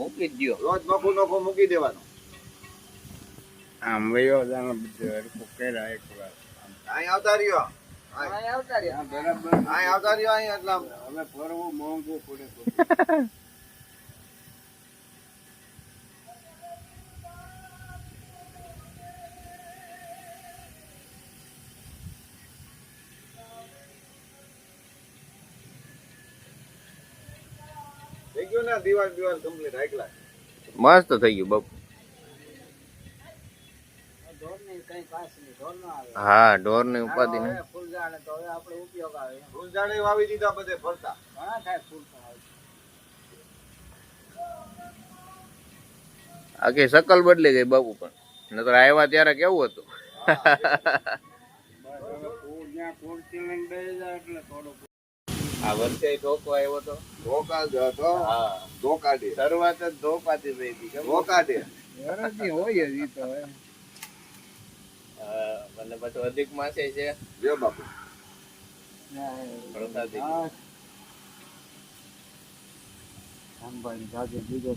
મૂકી જ દ્યો. રોજ નોખો નોખો મૂકી દેવાનું. આમ વયો જાણે બધું હરખું કર્યા એક વાર. અહીં આવતા રહ્યો. અહીં આવતા રહ્યો. બરાબર અહીં આવતા રહ્યો અહીં એટલે. હવે ફરવું મોંઘું પડે તો. ને દિવાલ દિવાલ કમ્પ્લીટ હાઈકલા મસ્ત થઈ ગયું બાપુ. ઢોરની કંઈ ખાસ નહીં ઢોર ન આવે. હા ઢોરની ઉપાધિ ને. હવે તો હવે આપણે ઉપયોગ આવે. એમ. વાવી દીધા બધે ફરતા. ઘણા થાય ફૂલ આખી શકલ બદલી ગઈ બાપુ પણ. નતર આવ્યા ત્યારે કેવું હતું? આ વર્ષે ઢોકો આવ્યો તો? ધોકા જ હતો. હા. ધોકા દે શરૂઆત જ ધોપાતી થઈ હતી ધોકા દે વરસી હોય જ તો હવે. હા, અધિક માસે છે? લ્યો બાપુ. પ્રસાદી. હા. જાજે બીજો.